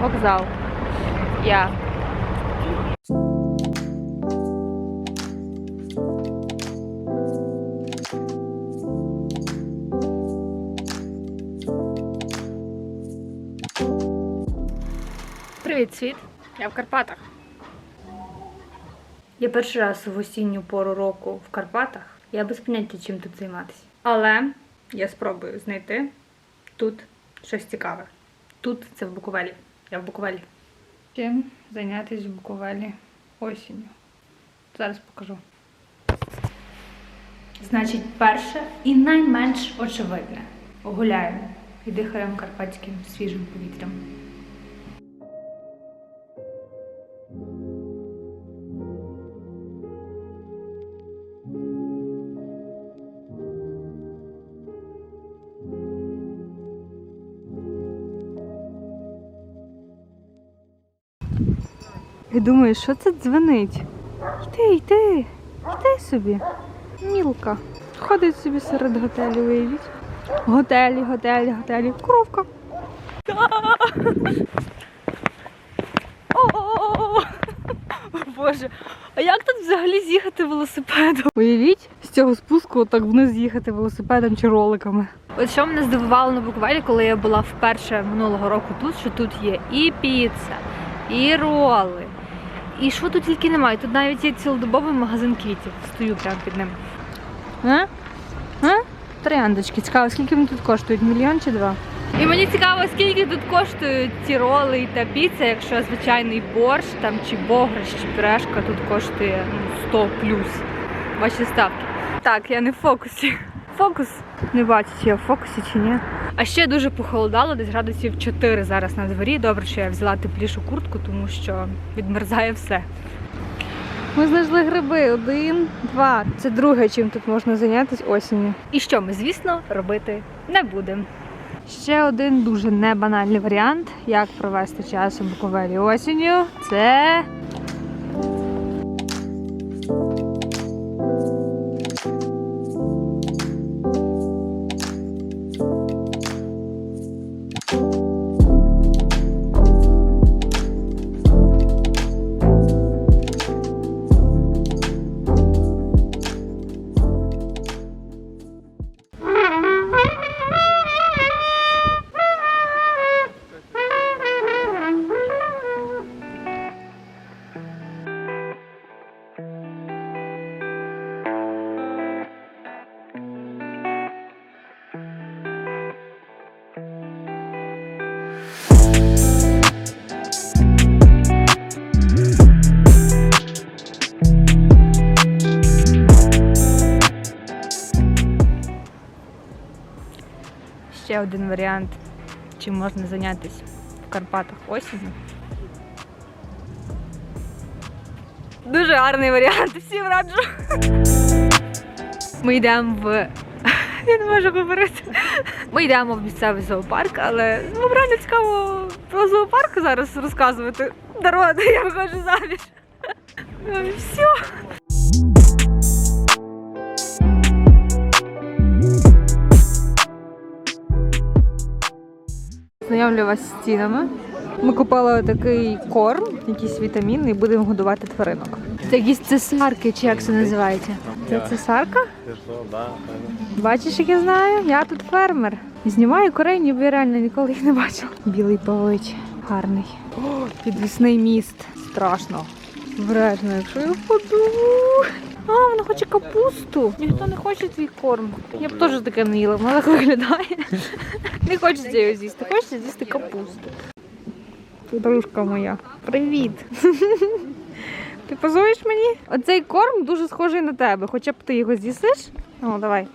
Вокзал. Я. Привіт, світ! Я в Карпатах. Я перший раз в осінню пору року в Карпатах. Я без поняття, чим тут займатися. Але я спробую знайти тут щось цікаве. Тут це в Буковелі. Я в Буковелі. Чим зайнятися в Буковелі осінню? Зараз покажу. Значить, перше і найменш очевидне. Гуляємо і дихаємо карпатським свіжим повітрям. І думаю, що це дзвонить? Йди, йди, йди собі. Мілка. Ходить собі серед готелів, уявіть. Готелі, готелі, готелі. Коровка. О, Боже, а як тут взагалі з'їхати велосипедом? Уявіть, з цього спуску так вниз з'їхати велосипедом чи роликами. От що мене здивувало на Буковелі, коли я була вперше минулого року тут, що тут є і піца, і роли. І що тут тільки немає. Тут навіть є цілодобовий магазин квітів. Стою прямо під ним. А? А? Трояндочки. Цікаво, скільки вони тут коштують? Мільйон чи два? І мені цікаво, скільки тут коштують ці роли та піца, якщо звичайний борщ там чи бограш, чи пюрешка тут коштує ну, 100 плюс. Ваші ставки. Так, я не в фокусі. Фокус не бачу, чи я в фокусі чи ні. А ще дуже похолодало, десь градусів 4 зараз на дворі. Добре, що я взяла теплішу куртку, тому що відмерзає все. Ми знайшли гриби. Один, два. Це друге, чим тут можна зайнятися осінню. І що ми, звісно, робити не будемо. Ще один дуже небанальний варіант, як провести час у Буковелі осінню. Це один варіант, чим можна зайнятися в Карпатах осінню. Дуже гарний варіант, всім раджу. Ми йдемо в. Я не можу говорити. Ми йдемо в місцевий зоопарк, але ну, реально цікаво про зоопарк зараз розказувати. Дорога, я виходжу заміж. Ну, Все. Знайомлю вас з цінами. Ми купили такий корм, якийсь вітамінний, і будемо годувати тваринок. Це якісь цесарки, чи як це називається? Це цесарка? Бачиш, як я знаю? Я тут фермер. Знімаю курей, ніби я реально ніколи їх не бачила. Білий павич, гарний. О, підвісний міст. Страшно. Вредно, якщо я впаду. А, вона хоче капусту. Ніхто не хоче твій корм. Я б теж таке не їла, вона так виглядає. Не хочеться його з'їсти, хочеться з'їсти капусту. Подружка моя. Привіт. Ти позуєш мені? Оцей корм дуже схожий на тебе. Хоча б ти його з'їсиш? О, давай.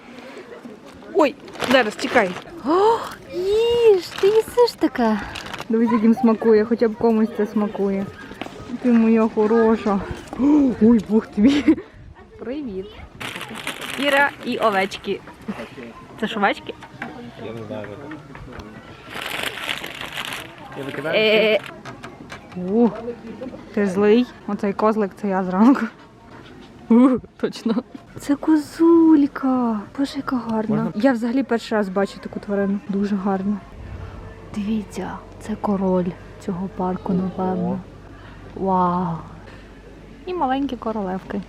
Ой, зараз чекай. О, їж, ти їсиш таке. Дивись, яким смакує, хоча б комусь це смакує. Ти моя хороша. Ой, Бог тобі. Привіт. Іра і овечки. Це ж овечки? Я не знаю. що це. Я викидаю. Е, ти злий. Оцей козлик це я зранку. У, точно. Це козулька. Боже, яка гарна. Можна? Я взагалі перший раз бачу таку тварину. Дуже гарна. Дивіться, це король. цього парку, напевно. Вау! І маленькі королевки.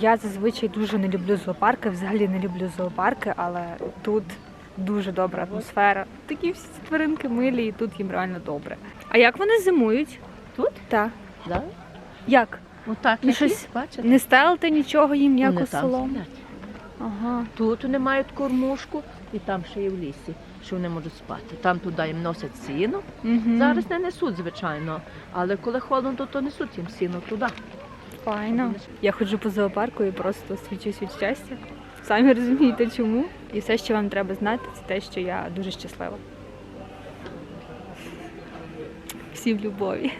Я зазвичай дуже не люблю зоопарки, взагалі не люблю зоопарки, але тут дуже добра атмосфера. Такі всі тваринки милі, і тут їм реально добре. А як вони зимують? Тут? Так. Да? Як? Отак, Ну, ну, щось бачите? Не стелите нічого їм, ніяку Вони солому? Ага. Тут вони мають кормушку і там ще є в лісі, що вони можуть спати. Там туди їм носять сіно. Угу. Зараз не несуть, звичайно, але коли холодно, то несуть їм сіно туди. Файно. Я ходжу по зоопарку і просто свічусь від щастя. Самі розумієте чому. І все, що вам треба знати, це те, що я дуже щаслива. Всі в любові.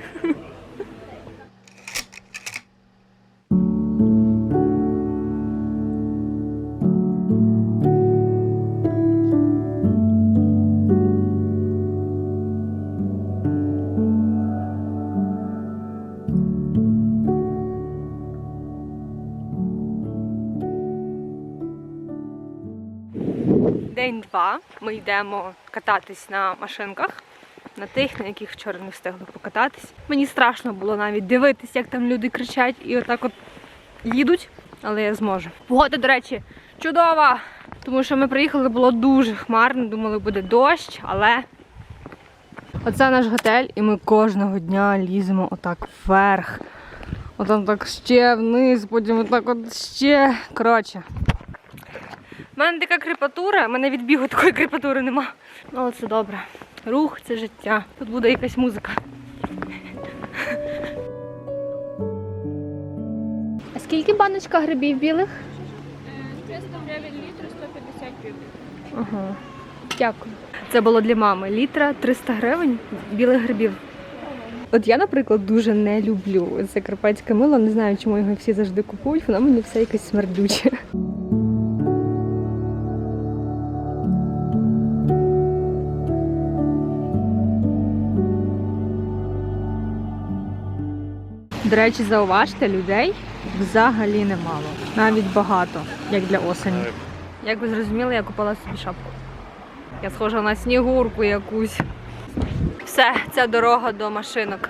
День два. Ми йдемо кататись на машинках, на тих, на яких вчора не встигли покататись. Мені страшно було навіть дивитись, як там люди кричать і отак от їдуть, але я зможу. Погода, до речі, чудова! Тому що ми приїхали, було дуже хмарно, думали, буде дощ, але. Оце наш готель, і ми кожного дня ліземо отак вверх. Отам так ще вниз, потім отак от ще. Коротше, у мене така крепатура, у мене від бігу такої крепатури нема. Ну, але це добре. Рух це життя. Тут буде якась музика. А скільки баночка грибів білих? 300 гривень літр, 150 гривень. Ага. Дякую. Це було для мами. Літра 300 гривень білих грибів. От я, наприклад, дуже не люблю це карпатське мило. Не знаю, чому його всі завжди купують. Воно мені все якесь смердюче. До речі, зауважте, людей взагалі немало. Навіть багато, як для осені. Як ви зрозуміли, я купила собі шапку. Я схожа на снігурку якусь. Все, це дорога до машинок.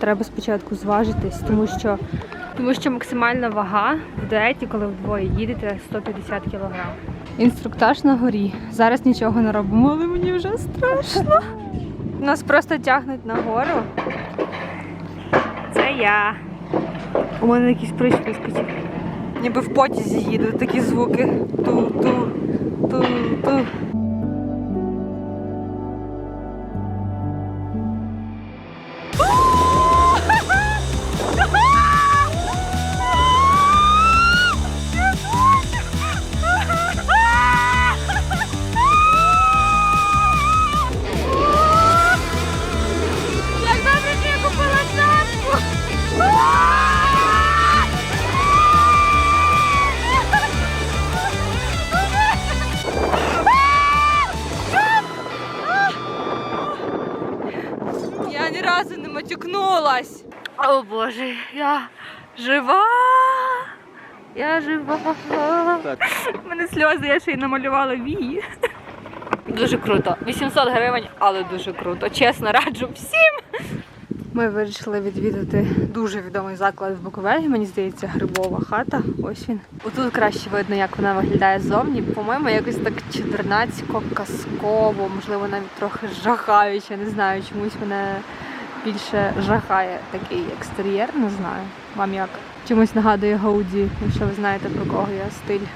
Треба спочатку зважитись, тому що, тому що максимальна вага в дуеті, коли вдвоє їдете, 150 кг. Інструктаж на горі. Зараз нічого не робимо, але мені вже страшно. Нас просто тягнуть нагору. Я. У мене якийсь прищ вискочив. Ніби в потязі їду такі звуки. Ту-ту, О Боже, я жива. Я жива. У мене сльози, я ще й намалювала вії. Дуже круто. 800 гривень, але дуже круто. Чесно, раджу всім. Ми вирішили відвідати дуже відомий заклад в Буковелі. Мені здається, грибова хата. Ось він. Отут краще видно, як вона виглядає ззовні. По-моєму, якось так чудернацько, казково, можливо, навіть трохи жахаюче. Не знаю, чомусь мене більше жахає такий екстер'єр, не знаю. Вам як? Чомусь нагадує Гауді, якщо ви знаєте про кого я стиль.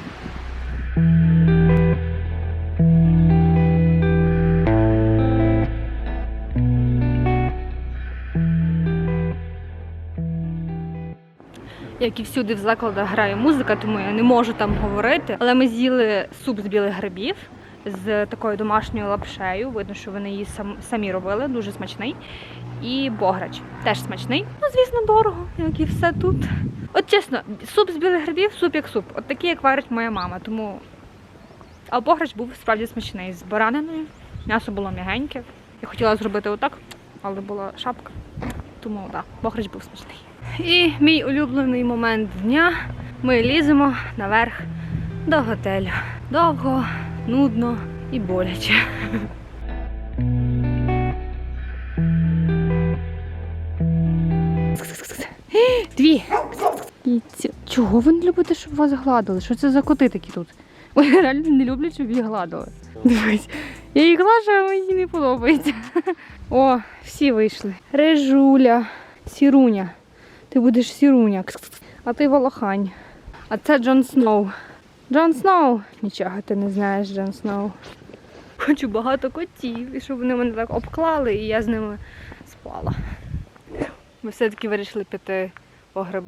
Як і всюди в закладах грає музика, тому я не можу там говорити. Але ми з'їли суп з білих грибів з такою домашньою лапшею. Видно, що вони її сам, самі робили, дуже смачний. І бограч теж смачний. Ну, звісно, дорого, як і все тут. От чесно, суп з білих грибів, суп як суп. От такий, як варить моя мама. Тому. А бограч був справді смачний з бараниною. М'ясо було м'ягеньке. Я хотіла зробити отак, але була шапка. Тому так, да, бограч був смачний. І мій улюблений момент дня. Ми ліземо наверх до готелю. Довго, нудно, і боляче. Дві. Чого ви не любите, щоб вас гладили? Що це за коти такі тут? Вони реально не люблять, щоб їх гладили. Дивись, я їх глажу, а мені не подобається. О, всі вийшли. Режуля, сіруня. Ти будеш сіруня. А ти волохань. А це Джон Сноу. Джон Сноу. Нічого ти не знаєш, Джон Сноу. Хочу багато котів, і щоб вони мене так обклали, і я з ними спала. Ми все-таки вирішили піти по гриби.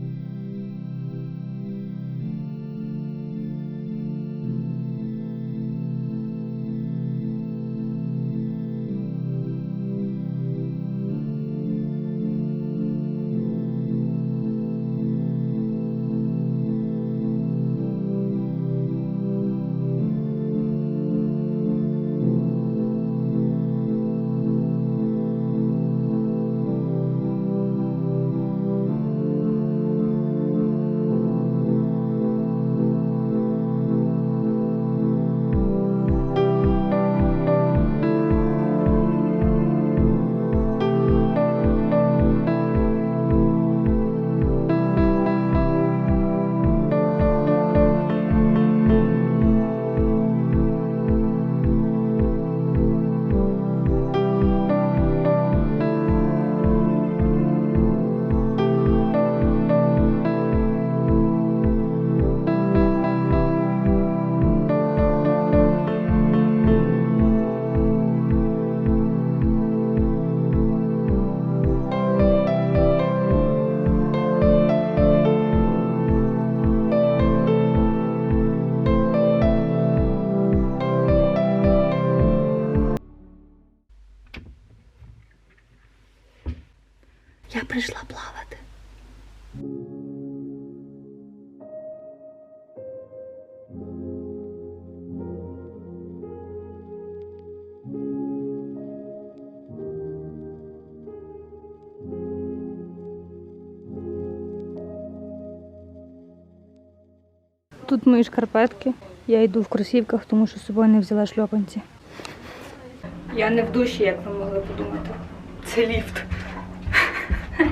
Прийшла плавати. Тут мої шкарпетки. Я йду в кросівках, тому що з собою не взяла шльопанці. Я не в душі, як ви могли подумати. Це ліфт. Ви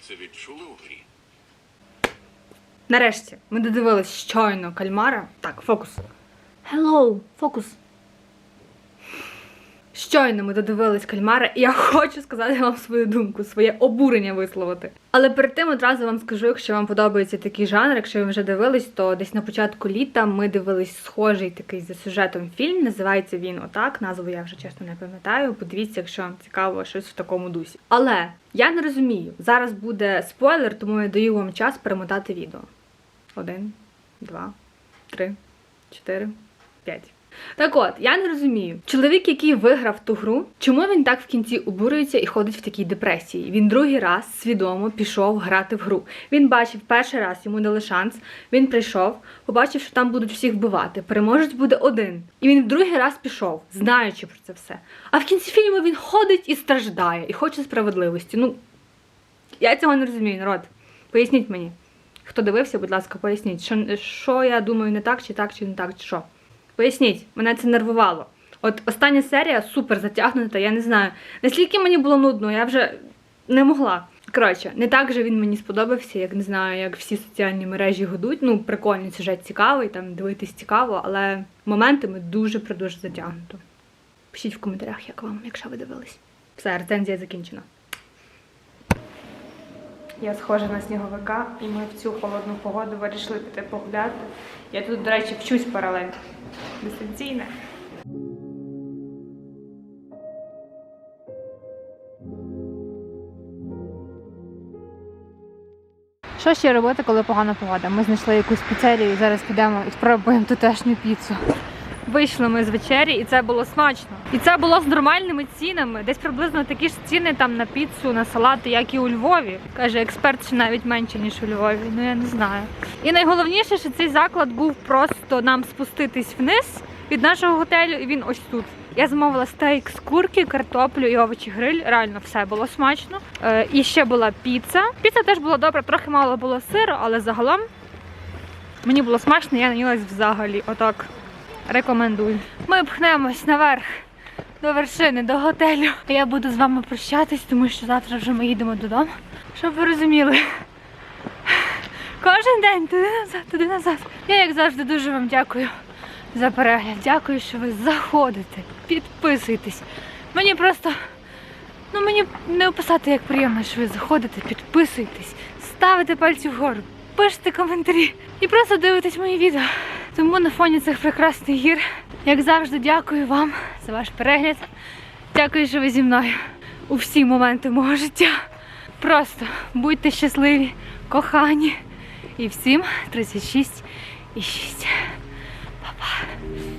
це відчули у грі? Нарешті ми додивились щойно кальмара. Так, фокус. Hello, фокус. Щойно ми додивились кальмара, і я хочу сказати вам свою думку, своє обурення висловити. Але перед тим одразу вам скажу, якщо вам подобається такий жанр, якщо ви вже дивились, то десь на початку літа ми дивились схожий такий за сюжетом фільм. Називається він отак. Назву я вже чесно не пам'ятаю. Подивіться, якщо вам цікаво щось в такому дусі. Але я не розумію. Зараз буде спойлер, тому я даю вам час перемотати відео. Один, два, три, чотири, п'ять. Так от, я не розумію. Чоловік, який виграв ту гру, чому він так в кінці обурюється і ходить в такій депресії? Він другий раз свідомо пішов грати в гру. Він бачив перший раз, йому дали шанс. Він прийшов, побачив, що там будуть всіх вбивати. Переможець буде один. І він другий раз пішов, знаючи про це все. А в кінці фільму він ходить і страждає, і хоче справедливості. Ну, я цього не розумію, народ. Поясніть мені. Хто дивився, будь ласка, поясніть, що, що я думаю не так, чи так, чи не так, чи що. Поясніть, мене це нервувало. От остання серія супер затягнута, я не знаю. Наскільки мені було нудно, я вже не могла. Коротше, не так же він мені сподобався, як не знаю, як всі соціальні мережі годуть. Ну, прикольний сюжет цікавий, там дивитись цікаво, але моментами дуже придуже затягнуто. Пишіть в коментарях, як вам, якщо ви дивились. Все, рецензія закінчена. Я схожа на сніговика, і ми в цю холодну погоду вирішили піти погуляти. Я тут, до речі, вчусь паралельно. Дистанційно. Що ще робити, коли погана погода? Ми знайшли якусь піцерію зараз підемо і спробуємо тутешню піцу. Вийшли ми з вечері, і це було смачно. І це було з нормальними цінами. Десь приблизно такі ж ціни там на піцу, на салати, як і у Львові. Каже експерт, що навіть менше ніж у Львові. Ну я не знаю. І найголовніше, що цей заклад був просто нам спуститись вниз від нашого готелю, і він ось тут. Я замовила стейк з курки, картоплю і овочі гриль. Реально все було смачно. Е, і ще була піца. Піца теж була добра, трохи мало було сиру, але загалом Мені було смачно, я наїлась взагалі. Отак. Рекомендую. Ми пхнемось наверх до вершини, до готелю. Я буду з вами прощатись, тому що завтра вже ми їдемо додому. Щоб ви розуміли. Кожен день туди назад, туди назад. Я, як завжди, дуже вам дякую за перегляд. Дякую, що ви заходите, підписуєтесь. Мені просто, ну мені не описати, як приємно, що ви заходите, підписуєтесь, ставите пальці вгору, пишете коментарі і просто дивитесь мої відео. Тому на фоні цих прекрасних гір, як завжди, дякую вам за ваш перегляд. Дякую, що ви зі мною у всі моменти мого життя. Просто будьте щасливі, кохані. І всім 36 і 6. Па-па.